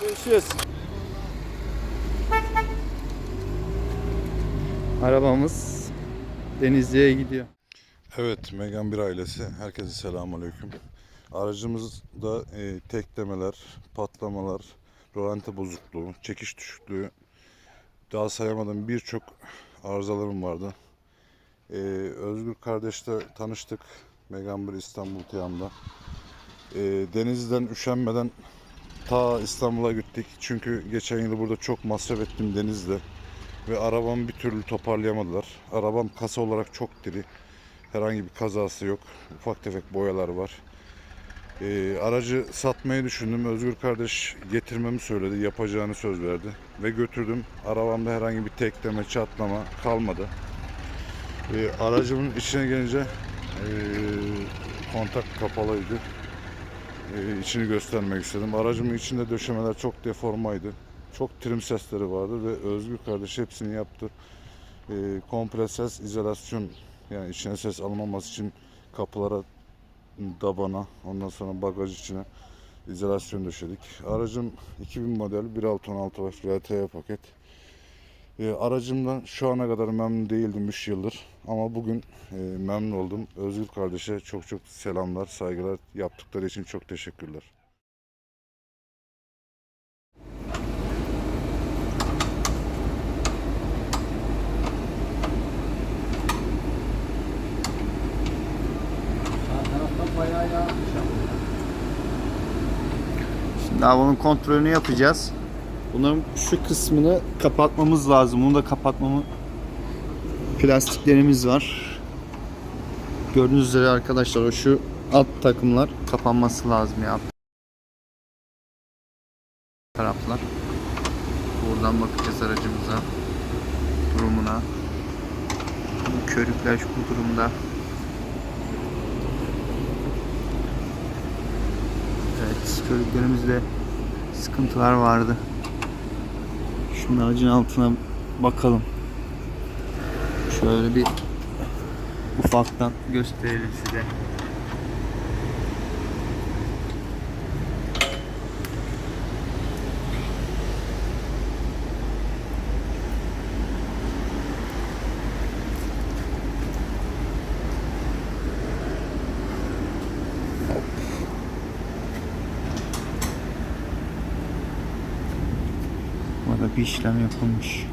Görüşürüz. Arabamız Denizli'ye gidiyor. Evet, Megan bir ailesi. Herkese selamünaleyküm. Aracımızda e, teklemeler, patlamalar, rolanti bozukluğu, çekiş düşüklüğü, daha sayamadığım birçok arızalarım vardı. E, Özgür kardeşle tanıştık. Megan bir İstanbul Tiyan'da. E, denizden üşenmeden ta İstanbul'a gittik. Çünkü geçen yıl burada çok masraf ettim denizde. Ve arabamı bir türlü toparlayamadılar. Arabam kasa olarak çok diri. Herhangi bir kazası yok. Ufak tefek boyalar var. Ee, aracı satmayı düşündüm. Özgür kardeş getirmemi söyledi. Yapacağını söz verdi. Ve götürdüm. Arabamda herhangi bir tekleme, çatlama kalmadı. Ee, aracımın içine gelince ee, kontak kapalıydı. Ee, içini göstermek istedim. Aracımın içinde döşemeler çok deformaydı. Çok trim sesleri vardı ve Özgür kardeş hepsini yaptı. Ee, komple ses izolasyon yani içine ses almaması için kapılara, dabana, ondan sonra bagaj içine izolasyon döşedik. Aracım 2000 model 1.616 var RTE paket. Ee, aracımdan şu ana kadar memnun değildim 3 yıldır. Ama bugün e, memnun oldum. Özgür kardeşe çok çok selamlar, saygılar. Yaptıkları için çok teşekkürler. Şimdi bunun kontrolünü yapacağız. Bunların şu kısmını kapatmamız lazım. Bunu da kapatmamı plastiklerimiz var. Gördüğünüz üzere arkadaşlar o şu alt takımlar kapanması lazım ya. Taraflar. Buradan bakacağız aracımıza. Durumuna. Bu körükler bu durumda. Evet, körüklerimizde sıkıntılar vardı. Şunun aracın altına bakalım. Şöyle bir ufaktan gösterelim size. Burada bir işlem yapılmış.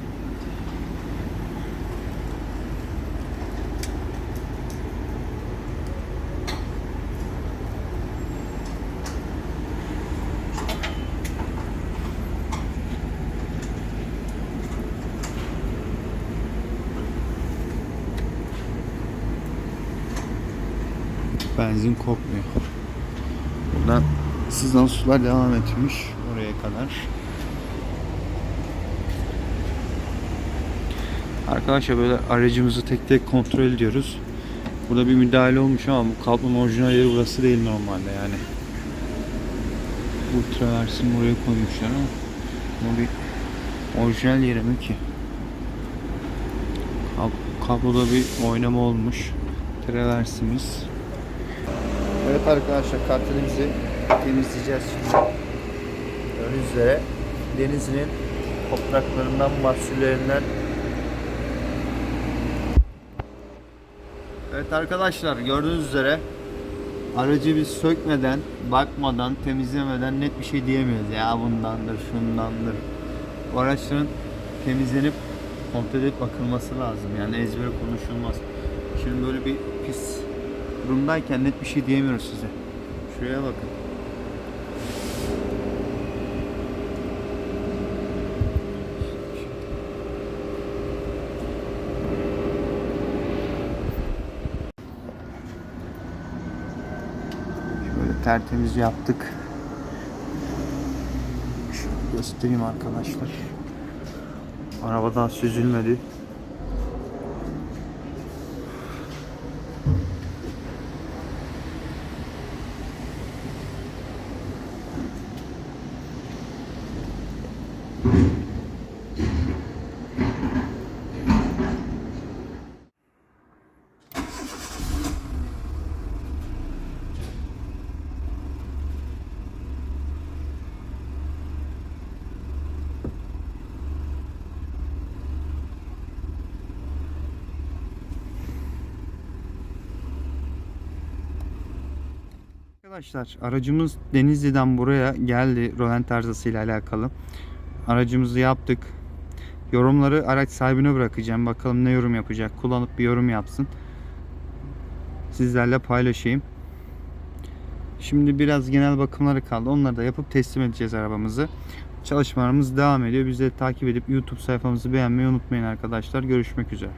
Benzin kokmuyor. Buradan sızan sular devam etmiş oraya kadar. Arkadaşlar böyle aracımızı tek tek kontrol ediyoruz. Burada bir müdahale olmuş ama bu kaplama orijinal yeri burası değil normalde yani. Bu traversin buraya koymuşlar ama bu bir orijinal yeri mi ki? Kab- Kabloda bir oynama olmuş. Traversimiz. Evet arkadaşlar kartelimizi temizleyeceğiz şimdi. Gördüğünüz üzere denizinin topraklarından, mahsullerinden Evet arkadaşlar gördüğünüz üzere aracı biz sökmeden, bakmadan, temizlemeden net bir şey diyemeyiz. Ya bundandır, şundandır. Bu araçların temizlenip kontrol edip bakılması lazım. Yani ezbere konuşulmaz. Şimdi böyle bir pis durumdayken net bir şey diyemiyoruz size. Şuraya bakın. Şöyle tertemiz yaptık. Şöyle göstereyim arkadaşlar. Araba daha süzülmedi. Arkadaşlar aracımız Denizli'den buraya geldi Roland ile alakalı. Aracımızı yaptık. Yorumları araç sahibine bırakacağım. Bakalım ne yorum yapacak. Kullanıp bir yorum yapsın. Sizlerle paylaşayım. Şimdi biraz genel bakımları kaldı. Onları da yapıp teslim edeceğiz arabamızı. Çalışmalarımız devam ediyor. De takip edip YouTube sayfamızı beğenmeyi unutmayın arkadaşlar. Görüşmek üzere.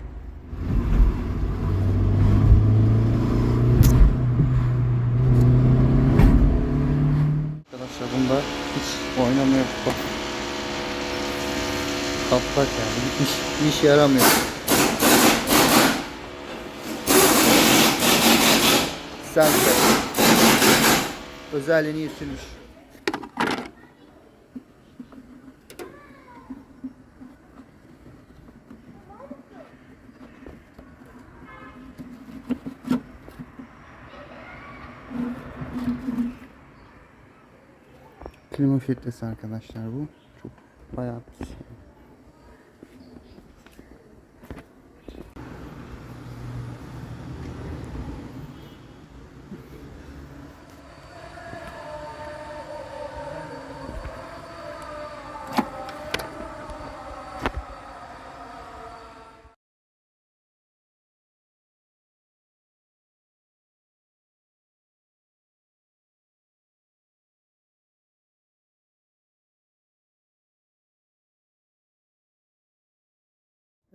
Arkadaşlar bunda Bak. Patlak yani. Bir işe yaramıyor. Sen de. Özelliğini yitirmiş. Klima filtresi arkadaşlar bu. Çok bayağı bir şey.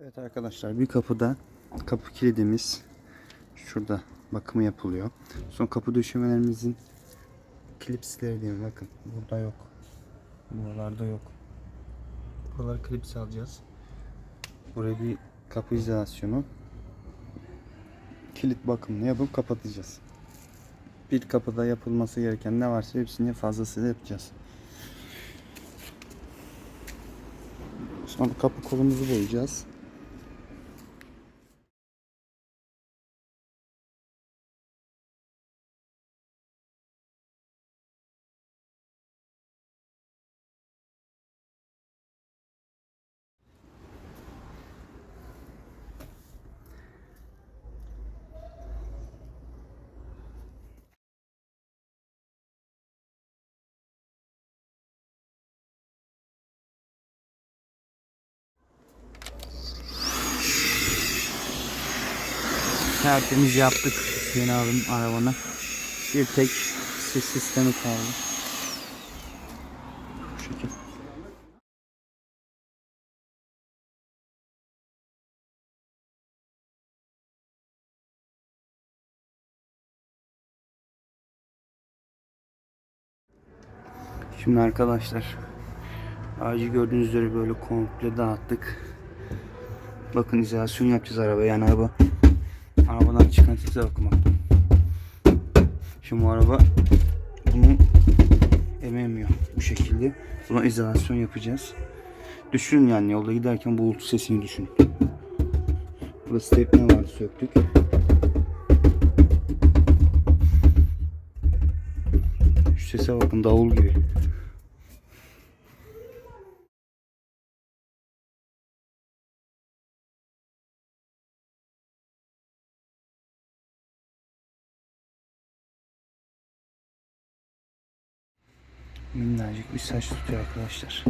Evet arkadaşlar bir kapıda kapı kilidimiz şurada bakımı yapılıyor. Son kapı döşemelerimizin klipsleri mi? Bakın burada yok. Buralarda yok. Buraları klips alacağız. Buraya bir kapı izolasyonu. Kilit bakımını yapıp kapatacağız. Bir kapıda yapılması gereken ne varsa hepsini fazlasıyla yapacağız. Sonra kapı kolumuzu boyayacağız. Tertemiz yaptık Hüseyin abinin arabanı. Bir tek ses sistemi kaldı. Şimdi arkadaşlar ağacı gördüğünüz üzere böyle komple dağıttık. Bakın izolasyon yapacağız araba yani araba arabadan çıkan sese bakın bak. Şimdi bu araba bunu ememiyor bu şekilde. Buna izolasyon yapacağız. Düşünün yani yolda giderken bu uğultu sesini düşünün. Burada stepne vardı söktük. Şu sese bakın davul gibi. Minnacık bir saç tutuyor arkadaşlar.